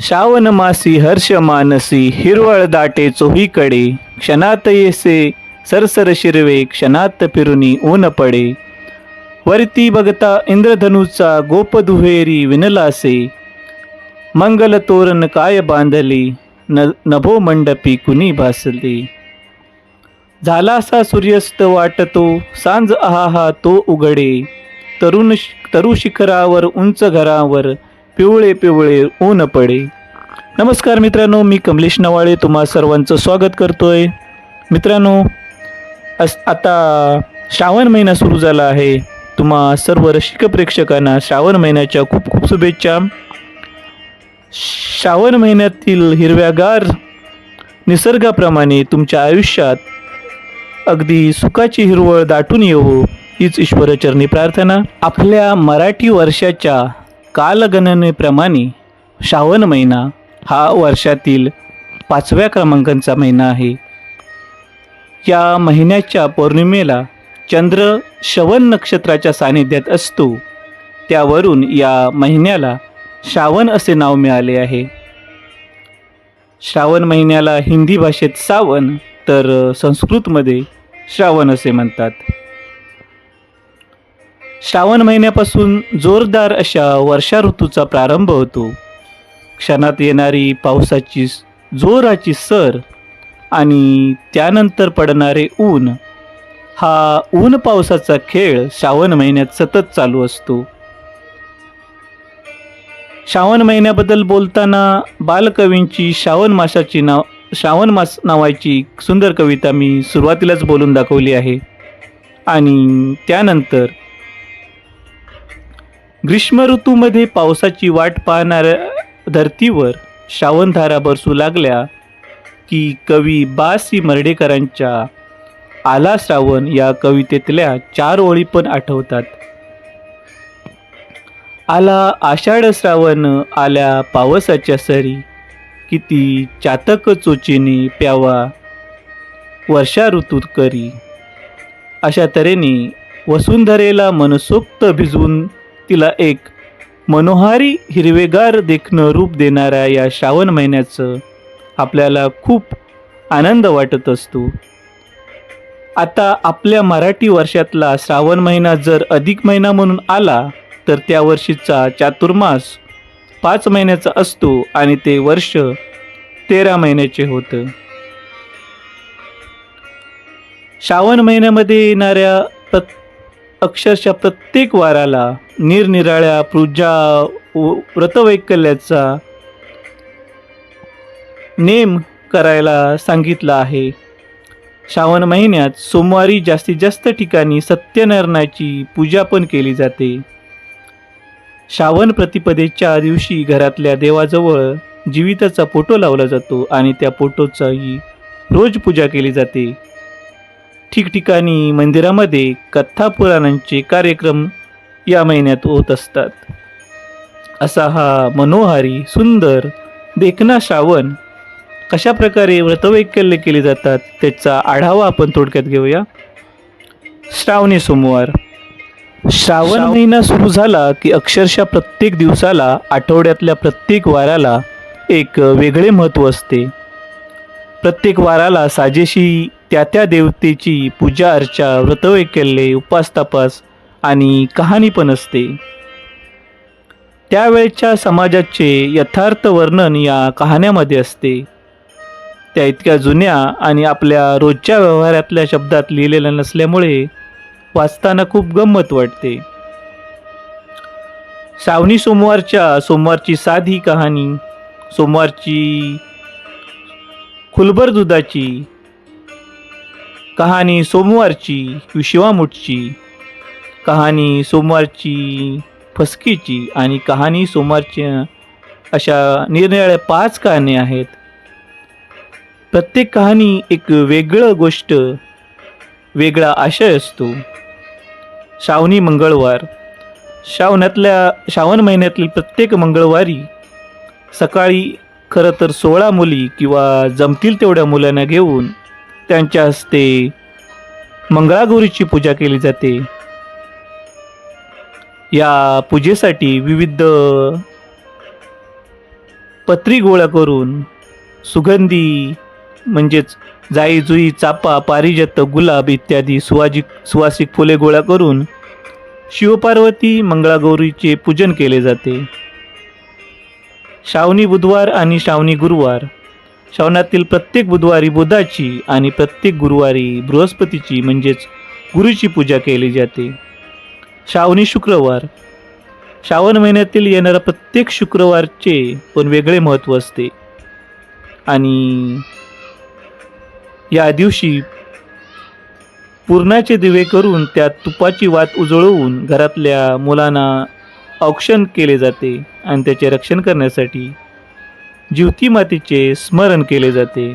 श्रावण मासी हर्ष मानसी हिरवळ दाटे चोहीकडे क्षणात येसे सरसर शिरवे क्षणात फिरुनी ऊन पडे. वरती बघता इंद्रधनुचा गोप दुहेरी विनलासे. मंगल तोरण काय बांधली न नभो मंडपी कुणी भासली. झालासा सूर्यस्त सूर्यास्त वाटतो सांज आहा तो उघडे. तरुण तरु शिखरावर उंच घरावर पिवळे पिवळे ऊन पडे. नमस्कार मित्रांनो मी कमलेश नवाळे तुम्हा सर्वांचं स्वागत करतोय. मित्रांनो अस आता श्रावण महिना सुरू झाला आहे. तुम्हा सर्व रसिक प्रेक्षकांना श्रावण महिन्याच्या खूप खूप शुभेच्छा. श्रावण महिन्यातील हिरव्यागार निसर्गाप्रमाणे तुमच्या आयुष्यात अगदी सुखाची हिरवळ दाटून येवो हीच ईश्वरचरणी प्रार्थना. आपल्या मराठी वर्षाच्या कालगणनेप्रमाणे श्रावण महिना हा वर्षातील पाचव्या क्रमांकाचा महिना आहे. या महिन्याच्या पौर्णिमेला चंद्र श्रवण नक्षत्राच्या सानिध्यात असतो. त्यावरून या महिन्याला श्रावण असे नाव मिळाले आहे. श्रावण महिन्याला हिंदी भाषेत सावन तर संस्कृतमध्ये श्रावण असे म्हणतात. श्रावण महिन्यापासून जोरदार अशा वर्षा ऋतूचा प्रारंभ होतो. क्षणात येणारी पावसाची जोराची सर आणि त्यानंतर पडणारे ऊन. हा ऊन पावसाचा खेळ श्रावण महिन्यात सतत चालू असतो. श्रावण महिन्याबद्दल बोलताना बालकवींची श्रावण मासाची नाव श्रावण मास नावाची सुंदर कविता मी सुरुवातीलाच बोलून दाखवली आहे. आणि त्यानंतर ग्रीष्म ऋतूमध्ये पावसाची वाट पाहणाऱ्या धर्तीवर श्रावणधारा बरसू लागल्या की कवी बासी मर्डेकरांच्या आला श्रावण या कवितेतल्या चार ओळी पण आठवतात. आला आषाढ श्रावण आल्या पावसाच्या सरी किती चातक चोचीने प्यावा वर्षा ऋतूत करी. अशा तऱ्हेने वसुंधरेला मनसोक्त भिजवून तिला एक मनोहारी हिरवेगार देखणं रूप देणाऱ्या या श्रावण महिन्याचं आपल्याला खूप आनंद वाटत असतो. आता आपल्या मराठी वर्षातला श्रावण महिना जर अधिक महिना म्हणून आला तर त्या वर्षीचा चातुर्मास पाच महिन्याचा असतो आणि ते वर्ष तेरा महिन्याचे होतं. श्रावण महिन्यामध्ये येणाऱ्या प्रत अक्षरशः प्रत्येक वाराला निरनिराळ्या पूजा व व्रतवैकल्याचा नेम करायला सांगितलं आहे. श्रावण महिन्यात सोमवारी जास्तीत जास्त ठिकाणी सत्यनारायणाची पूजा पण केली जाते. श्रावण प्रतिपदेच्या दिवशी घरातल्या देवाजवळ जीविताचा फोटो लावला जातो आणि त्या फोटोचाही रोज पूजा केली जाते. ठिकठिकाणी मंदिरामध्ये कथा पुराणांचे कार्यक्रम या महिन्यात होत असतात. असा हा मनोहारी सुंदर देखणा श्रावण कशा प्रकारे व्रतवैकल्य केले जातात त्याचा आढावा आपण थोडक्यात घेऊया. श्रावणी सोमवार. श्रावण महिना सुरू झाला की अक्षरशः प्रत्येक दिवसाला आठवड्यातल्या प्रत्येक वाराला एक वेगळे महत्त्व असते. प्रत्येक वाराला साजेशी त्या त्या देवतेची पूजा अर्चा व्रतवैकल्ये उपास तपास आणि कहाणी पण असते. त्यावेळच्या समाजाचे यथार्थ वर्णन या कहाण्यामध्ये असते. त्या इतक्या जुन्या आणि आपल्या रोजच्या व्यवहारातल्या शब्दात लिहिलेल्या नसल्यामुळे वाचताना खूप गंमत वाटते. श्रावणी सोमवारच्या सोमवारची साधी कहाणी सोमवारची खुलबर दुधाची कहाणी सोमवारची विश्वामुठची कहाणी सोमवारची फसकीची आणि कहाणी सोमवारच्या अशा निरनिराळ्या पाच कहाणी आहेत. प्रत्येक कहाणी एक वेगळं गोष्ट वेगळा आशय असतो. श्रावणी मंगळवार श्रावणातल्या श्रावण महिन्यातील प्रत्येक मंगळवारी सकाळी खरं तर सोळा मुली किंवा जमतील तेवढ्या मुलांना घेऊन त्यांच्या हस्ते मंगळागौरीची पूजा केली जाते. या पूजेसाठी विविध पत्री गोळा करून सुगंधी म्हणजेच जाई जुई चापा पारिजात गुलाब इत्यादी सुवाजिक सुवासिक फुले गोळा करून शिवपार्वती मंगळागौरीचे पूजन केले जाते. श्रावणी बुधवार आणि श्रावणी गुरुवार. श्रावणातील प्रत्येक बुधवारी बुधाची आणि प्रत्येक गुरुवारी बृहस्पतीची म्हणजेच गुरुची पूजा केली जाते. श्रावणी शुक्रवार. श्रावण महिन्यातील येणारा प्रत्येक शुक्रवारचे पण वेगळे महत्त्व असते. आणि या दिवशी पूर्णाचे दिवे करून त्यात तुपाची वात उजळवून घरातल्या मुलांना औक्षण केले जाते आणि त्याचे रक्षण करण्यासाठी ज्योती मातेचे स्मरण केले जाते.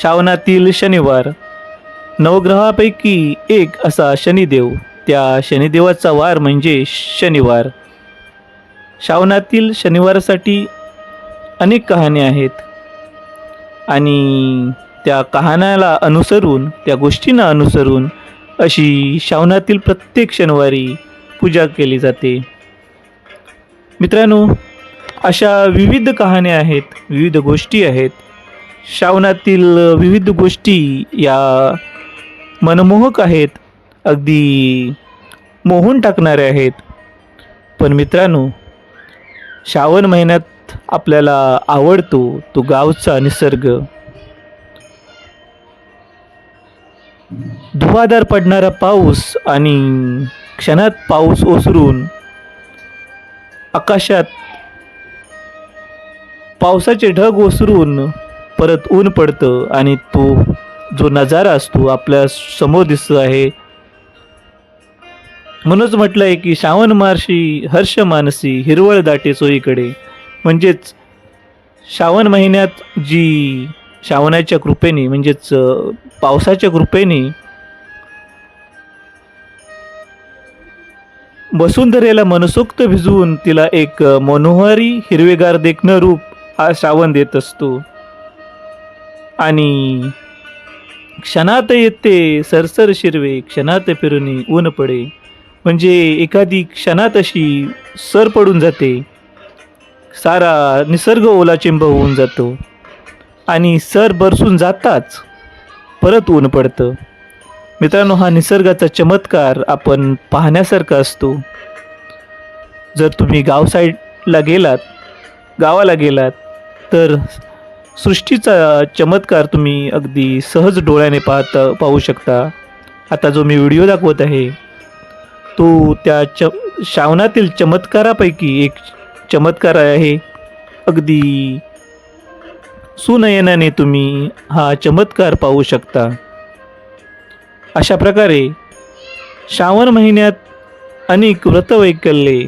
श्रावणातील शनिवार नवग्रहापैकी एक असा शनिदेव. त्या शनिदेवाचा वार म्हणजे शनिवार. श्रावणातील शनिवारासाठी अनेक कहाण्या आहेत. आणि त्या कहाण्याला अनुसरून त्या गोष्टींना अनुसरून अशी श्रावणातील प्रत्येक शनिवारी पूजा केली जाते. मित्रांनो अशा विविध कहाण्या आहेत विविध गोष्टी आहेत. श्रावणातील विविध गोष्टी या मनमोहक आहेत. अगदी मोहून टाकणारे आहेत. पण मित्रांनो श्रावण महिन्यात आपल्याला आवडतो तो गावचा निसर्ग. धुवाधार पडणारा पाऊस आणि क्षणात पाऊस ओसरून आकाशात पावसाचे ढग ओसरून परत ऊन पडतं आणि तो जो नजारा असतो आपल्यासमोर दिसतो आहे. म्हणूनच म्हटलं आहे की श्रावण मार्शी हर्ष मानसी हिरवळ दाटे सोयीकडे. म्हणजेच श्रावण महिन्यात जी श्रावणाच्या कृपेने म्हणजेच पावसाच्या कृपेने वसुंधरेला मनसोक्त भिजवून तिला एक मनोहरी मनोहारी हिरवेगार देखणं रूप हा श्रावण देत असतो. आणि क्षणात येते सरसर शिरवे क्षणात फिरुनी ऊन पडे. म्हणजे एखादी क्षणात अशी सर पडून जाते. सारा निसर्ग ओलाचिंब होऊन जातो. आणि सर बरसून जाताच परत ऊन पडतं. मित्रांनो हा निसर्गाचा चमत्कार आपण पाहण्यासारखा असतो. जर तुम्ही गाव साईडला गेलात गावाला गेलात तर सृष्टीचा चमत्कार तुम्ही अगदी सहज डोळ्याने पाहत पाहू शकता. आता जो मी व्हिडिओ दाखवत आहे तो त्या च श्रावणातील चमत्कारापैकी एक चमत्कार आहे. अगदी सुनयनाने तुम्ही हा चमत्कार पाहू शकता. अशा प्रकारे श्रावण महिन्यात अनेक व्रतवैकल्ये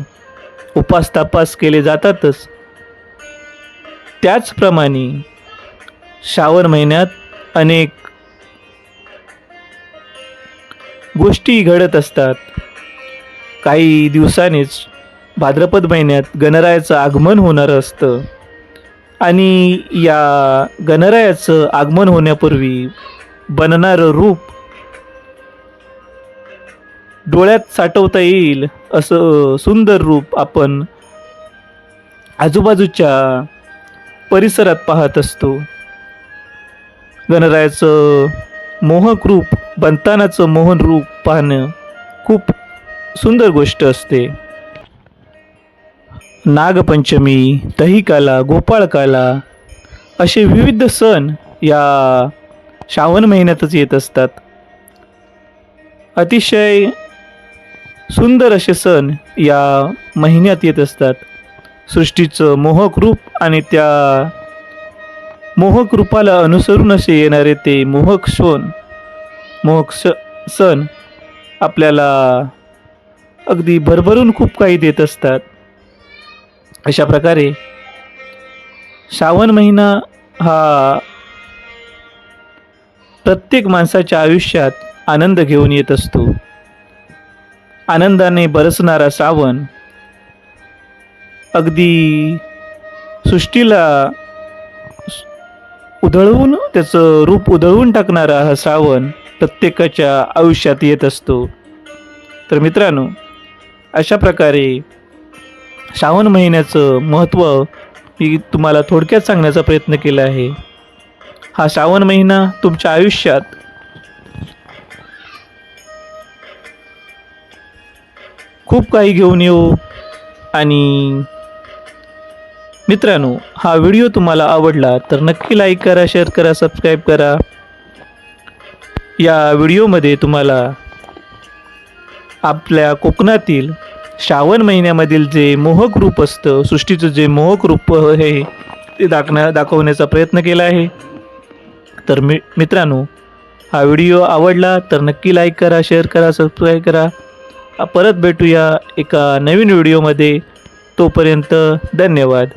उपास तपास केले जातातच. त्याचप्रमाणे श्रावण महिन्यात अनेक गोष्टी घडत असतात. काही दिवसांनीच भाद्रपद महिन्यात गणरायाचं आगमन होणारं असतं. आणि या गणरायाचं आगमन होण्यापूर्वी बनणारं रूप डोळ्यात साठवता येईल असं सुंदर रूप आपण आजूबाजूच्या परिसरात पाहत असतो. गणरायाचं मोहक रूप बनतानाचं मोहन रूप पाहणं खूप सुंदर गोष्ट असते. नागपंचमी दहीकाला गोपाळकाला असे विविध सण या श्रावण महिन्यातच येत असतात. अतिशय सुंदर असे सण या महिन्यात येत असतात. सृष्टीचं मोहक रूप आणि त्या मोहक रूपाला अनुसरून असे येणारे ते मोहक सण मोहक स सण आपल्याला अगदी भरभरून खूप काही देत असतात. अशा प्रकारे श्रावण महिना हा प्रत्येक माणसाच्या आयुष्यात आनंद घेऊन येत असतो. आनंदाने बरसणारा श्रावण अगदी सृष्टीला उधळवून त्याचं रूप उधळवून टाकणारा हा श्रावण प्रत्येकाच्या आयुष्यात येत असतो. तर मित्रांनो अशा प्रकारे श्रावण महिन्याचं महत्त्व मी तुम्हाला थोडक्यात सांगण्याचा प्रयत्न केला आहे. हा श्रावण महिना तुमच्या आयुष्यात खूप काही घेऊन येऊ आणि मित्रांनो हा व्हिडिओ तुम्हाला आवडला तर नक्की लाईक करा शेअर करा सबस्क्राईब करा. या व्हिडिओमध्ये तुम्हाला आपल्या कोकणातील श्रावण महिन्यामधील जे मोहक रूप असतं सृष्टीचं जे मोहक रूप आहे ते दाखण्या दाखवण्याचा प्रयत्न केला आहे. तर मि मित्रांनो हा व्हिडिओ आवडला तर नक्की लाईक करा शेअर करा सबस्क्राईब करा. परत भेटूया एका नवीन व्हिडिओमध्ये. तोपर्यंत धन्यवाद.